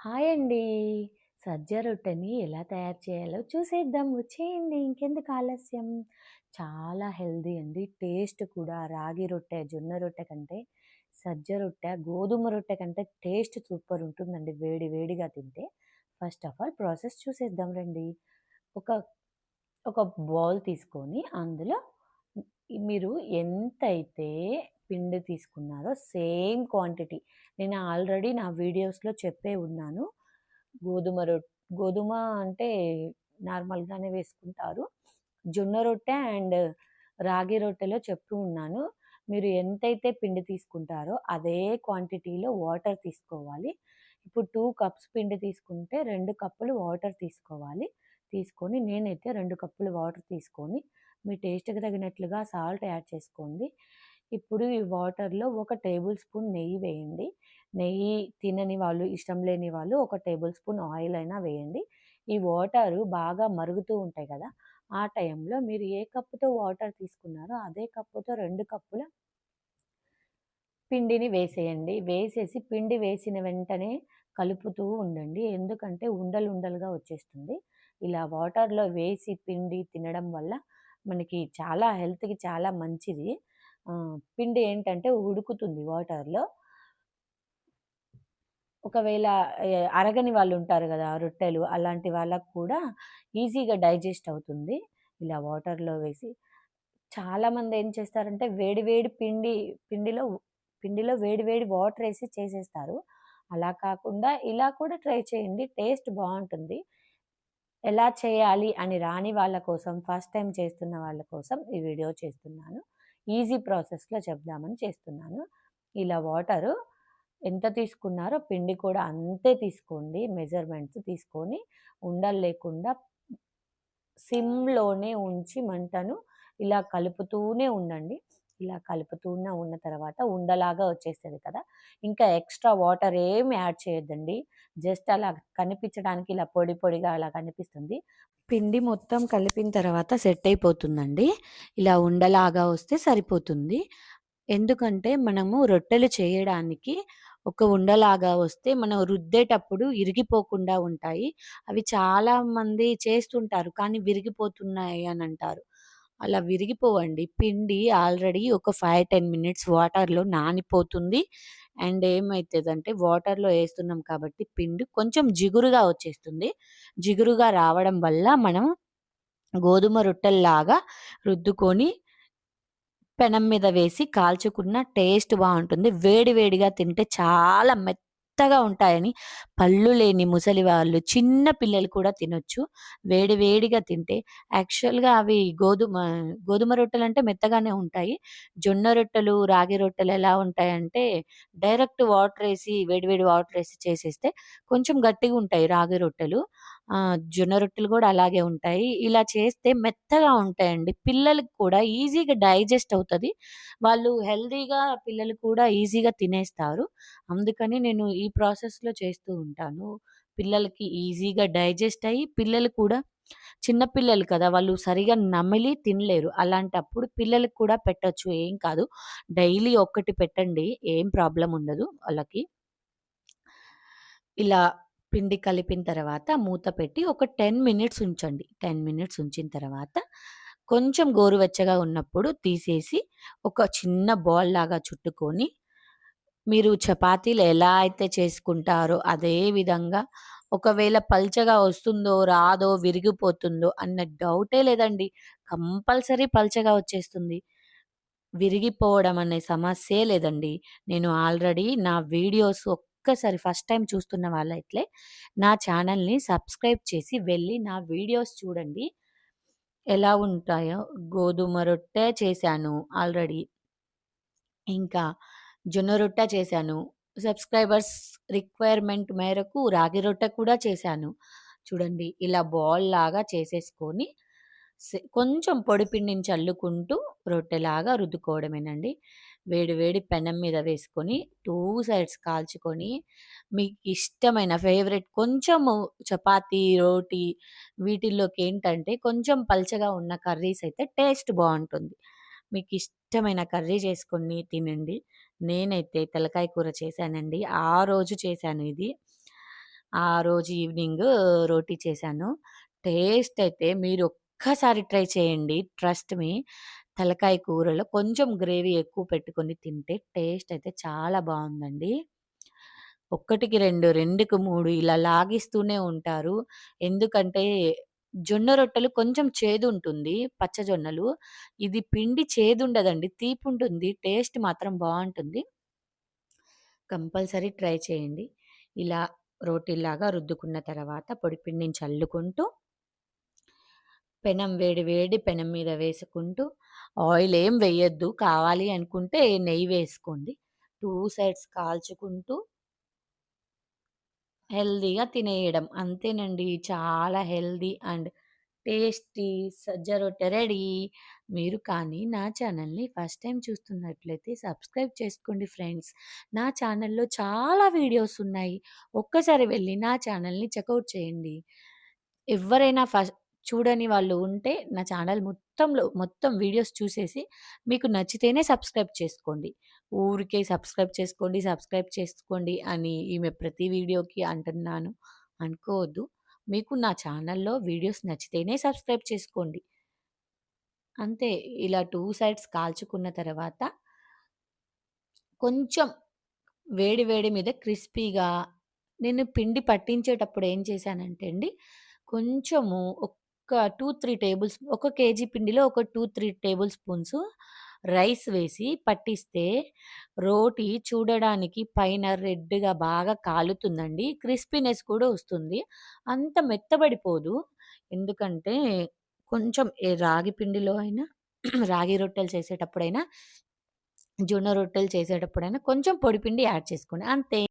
Hi అండి. సజ్జ రొట్టెని ఎలా తయారు చేయాలో చూసేద్దాం. వచ్చేయండి. ఇంకెందుకు ఆలస్యం. చాలా హెల్దీ అండి. టేస్ట్ కూడా రాగి రొట్టె, జొన్న రొట్టె కంటే సజ్జ రొట్టె, గోధుమ రొట్టె కంటే టేస్ట్ సూపర్ ఉంటుందండి వేడి వేడిగా తింటే. ఫస్ట్ ఆఫ్ ఆల్ ప్రాసెస్ చూసేద్దాం రండి. ఒక ఒక బౌల్ తీసుకొని అందులో మీరు ఎంతైతే పిండి తీసుకున్నారో సేమ్ క్వాంటిటీ నేను ఆల్రెడీ నా వీడియోస్‌లో చెప్పే ఉన్నాను. గోధుమ రొట్టె గోధుమ అంటే నార్మల్‌గానే వేసుకుంటారు. జొన్న రొట్టె అండ్ రాగి రొట్టెలో చెప్తూ ఉన్నాను. మీరు ఎంతైతే పిండి తీసుకుంటారో అదే క్వాంటిటీలో వాటర్ తీసుకోవాలి. ఇప్పుడు టూ కప్స్ పిండి తీసుకుంటే రెండు కప్పులు వాటర్ తీసుకోవాలి. తీసుకొని నేనైతే రెండు కప్పులు వాటర్ తీసుకొని మీ టేస్ట్‌కి తగినట్లుగా సాల్ట్ యాడ్ చేసుకోండి. ఇప్పుడు ఈ వాటర్‌లో ఒక టేబుల్ స్పూన్ నెయ్యి వేయండి. నెయ్యి తినని వాళ్ళు, ఇష్టం లేని వాళ్ళు ఒక టేబుల్ స్పూన్ ఆయిల్ అయినా వేయండి. ఈ వాటరు బాగా మరుగుతూ ఉంటాయి కదా! ఆ టైంలో మీరు ఏ కప్పుతో వాటర్ తీసుకున్నారో అదే కప్పుతో రెండు కప్పుల పిండిని వేసేయండి. వేసేసి పిండి వేసిన వెంటనే కలుపుతూ ఉండండి. ఎందుకంటే ఉండలు ఉండలుగా వచ్చేస్తుంది. ఇలా వాటర్‌లో వేసి పిండి తినడం వల్ల మనకి చాలా హెల్త్‌కి చాలా మంచిది. పిండి ఏంటంటే ఉడుకుతుంది వాటర్‌లో. ఒకవేళ అరగని వాళ్ళు ఉంటారు కదా రొట్టెలు అలాంటి వాళ్ళకు కూడా ఈజీగా డైజెస్ట్ అవుతుంది. ఇలా వాటర్‌లో వేసి చాలామంది ఏం చేస్తారంటే వేడి వేడి పిండి పిండిలో పిండిలో వేడి వేడి వేసి చేసేస్తారు. అలా కాకుండా ఇలా కూడా ట్రై చేయండి. టేస్ట్ బాగుంటుంది ఎలా చేయాలి అని రాని వాళ్ళ కోసం, ఫస్ట్ టైం చేస్తున్న వాళ్ళ కోసం ఈ వీడియో చేస్తున్నాను. ఈజీ ప్రాసెస్‌లో చెప్దామని చేస్తున్నాను. ఇలా వాటరు ఎంత తీసుకున్నారో పిండి కూడా అంతే తీసుకోండి. మెజర్‌మెంట్స్ తీసుకొని ఉండలు లేకుండా సిమ్‌లోనే ఉంచి మంటను ఇలా కలుపుతూనే ఉండండి. ఇలా కలుపుతూనే ఉన్న తర్వాత ఉండలాగా వచ్చేస్తుంది కదా! ఇంకా ఎక్స్‌ట్రా వాటర్ ఏమి యాడ్ చేయొద్దండి. జస్ట్ అలా కనిపించడానికి ఇలా పొడి పొడిగా అలా కనిపిస్తుంది. పిండి మొత్తం కలిపిన తర్వాత సెట్ అయిపోతుందండి. ఇలా ఉండలాగా వస్తే సరిపోతుంది. ఎందుకంటే మనము రొట్టెలు చేయడానికి ఒక ఉండలాగా వస్తే మనం రుద్దేటప్పుడు ఇరిగిపోకుండా ఉంటాయి. అవి చాలామంది చేస్తుంటారు. కానీ విరిగిపోతున్నాయి అని అంటారు. అలా విరిగిపోవండి. పిండి ఆల్రెడీ ఒక 5, 10 మినిట్స్ వాటర్‌లో నానిపోతుంది. అండ్ ఏమవుతుందంటే వాటర్‌లో వేస్తున్నాం కాబట్టి పిండి కొంచెం జిగురుగా వచ్చేస్తుంది. జిగురుగా రావడం వల్ల మనం గోధుమ రొట్టెల్లాగా రుద్దుకొని పెనం మీద వేసి కాల్చుకున్న టేస్ట్ బాగుంటుంది వేడి వేడిగా తింటే చాలా మెత్త మెత్తగా ఉంటాయని పళ్ళు లేని ముసలి వాళ్ళు, చిన్న పిల్లలు కూడా తినొచ్చు. వేడి వేడిగా తింటే యాక్చువల్‌గా అవి గోధుమ గోధుమ రొట్టెలు అంటే మెత్తగానే ఉంటాయి. జొన్న రొట్టెలు, రాగి రొట్టెలు ఎలా ఉంటాయంటే డైరెక్ట్ వాటర్ వేసి వేడి వేడి వేసి చేసేస్తే కొంచెం గట్టిగా ఉంటాయి రాగి రొట్టెలు. జొన్న రొట్టెలు కూడా అలాగే ఉంటాయి. ఇలా చేస్తే మెత్తగా ఉంటాయండి. పిల్లలకు కూడా ఈజీగా డైజెస్ట్ అవుతది. వాళ్ళు హెల్దీగా పిల్లలు కూడా ఈజీగా తినేస్తారు. అందుకని నేను ఈ ప్రాసెస్‌లో చేస్తూ ఉంటాను. పిల్లలకి ఈజీగా డైజెస్ట్ అయ్యి పిల్లలు కూడా చిన్నపిల్లలు కదా! వాళ్ళు సరిగ్గా నమిలి తినలేరు. అలాంటప్పుడు పిల్లలకు కూడా పెట్టచ్చు ఏం కాదు. డైలీ ఒక్కటి పెట్టండి. ఏం ప్రాబ్లం ఉండదు వాళ్ళకి. ఇలా పిండి కలిపిన తర్వాత మూత పెట్టి ఒక 10 మినిట్స్ ఉంచండి. 10 మినిట్స్ ఉంచిన తర్వాత కొంచెం గోరువెచ్చగా ఉన్నప్పుడు తీసేసి ఒక చిన్న బాల్ లాగా చుట్టుకొని మీరు చపాతీలు ఎలా అయితే చేసుకుంటారో అదే విధంగా ఒకవేళ పల్చగా వస్తుందో, రాదో, విరిగిపోతుందో అన్న డౌటే లేదండి. కంపల్సరీ పల్చగా వచ్చేస్తుంది. విరిగిపోవడం అనే సమస్యే లేదండి. నేను ఆల్రెడీ నా వీడియోస్ ఒక్కసారి ఫస్ట్ టైం చూస్తున్న వాళ్ళైతే నా ఛానల్‌ని సబ్స్క్రైబ్ చేసి వెళ్ళి నా వీడియోస్ చూడండి. ఎలా ఉంటాయో గోధుమ రొట్టె చేశాను ఆల్రెడీ. ఇంకా జొన్న రొట్టె చేశాను. సబ్స్క్రైబర్స్ రిక్వైర్మెంట్ మేరకు రాగి రొట్టె కూడా చేశాను. చూడండి ఇలా బాల్ లాగా చేసేసుకొని కొంచెం పొడిపిండిని చల్లుకుంటూ రొట్టెలాగా రుద్దుకోవడమేనండి. వేడి వేడి పెనం మీద వేసుకొని టూ సైడ్స్ కాల్చుకొని మీకు ఇష్టమైన ఫేవరెట్ కొంచెము చపాతి రోటీ వీటిల్లోకి ఏంటంటే కొంచెం పల్చగా ఉన్న కర్రీస్ అయితే టేస్ట్ బాగుంటుంది మీకు ఇష్టమైన కర్రీ చేసుకొని తినండి. నేనైతే తలకాయ కూర చేశానండి. ఆ రోజు చేశాను ఇది. ఆ రోజు ఈవినింగ్ రోటీ చేశాను. టేస్ట్ అయితే మీరు ఒక్కసారి ట్రై చేయండి. Trust me. తలకాయ కూరలో కొంచెం గ్రేవీ ఎక్కువ పెట్టుకొని తింటే టేస్ట్ అయితే చాలా బాగుందండి ఒక్కటికి 2, 2కి 3 ఇలా లాగిస్తూనే ఉంటారు. ఎందుకంటే జొన్న రొట్టెలు కొంచెం చేదుంటుంది. పచ్చ జొన్నలు. ఇది పిండి చేదు ఉండదండి తీపి తీపుంటుంది. టేస్ట్ మాత్రం బావుంటుంది. కంపల్సరీ ట్రై చేయండి. ఇలా రోటీలాగా రుద్దుకున్న తర్వాత పొడి నుంచి చల్లుకుంటూ పెనం వేడి వేడి పెనం మీద వేసుకుంటూ ఆయిల్ ఏం వేయొద్దు. కావాలి అనుకుంటే నెయ్యి వేసుకోండి. 2 సైడ్స్ కాల్చుకుంటూ హెల్తీగా తినేయడం. అంతేనండి. చాలా హెల్తీ అండ్ టేస్టీ సజ్జ రొట్టె రెడీ. మీరు కానీ నా ఛానల్‌ని ఫస్ట్ టైమ్ చూస్తున్నట్లయితే సబ్స్క్రైబ్ చేసుకోండి ఫ్రెండ్స్. నా ఛానల్‌లో చాలా వీడియోస్ ఉన్నాయి. ఒక్కసారి వెళ్ళి నా ఛానల్‌ని చెకౌట్ చేయండి. ఎవ్వరైనా ఫస్ట్ చూడని వాళ్ళు ఉంటే నా ఛానల్ మొత్తంలో మొత్తం వీడియోస్ చూసేసి మీకు నచ్చితేనే సబ్స్క్రైబ్ చేసుకోండి. ఊరికే సబ్స్క్రైబ్ చేసుకోండి, సబ్స్క్రైబ్ చేసుకోండి అని ఈమె ప్రతి వీడియోకి అంటున్నాను అనుకోవద్దు. మీకు నా ఛానల్‌లో వీడియోస్ నచ్చితేనే సబ్స్క్రైబ్ చేసుకోండి. అంతే. ఇలా టూ సైడ్స్ కాల్చుకున్న తర్వాత కొంచెం వేడి వేడి మీద క్రిస్పీగా నేను పిండి పట్టించేటప్పుడు ఏం చేశానంటే అండి, కొంచెము ఒక టూ త్రీ టేబుల్ స్పూన్ ఒక కేజీ పిండిలో ఒక 2, 3 టేబుల్ స్పూన్స్ రైస్ వేసి పట్టిస్తే రోటీ చూడడానికి పైన రెడ్‌గా బాగా కాలుతుందండి. క్రిస్పీనెస్ కూడా వస్తుంది. అంత మెత్తబడిపోదు. ఎందుకంటే కొంచెం ఏ రాగి పిండిలో అయినా రాగి రొట్టెలు చేసేటప్పుడైనా, జొన్న రొట్టెలు చేసేటప్పుడైనా కొంచెం పొడి పిండి యాడ్ చేసుకోండి. అంతే.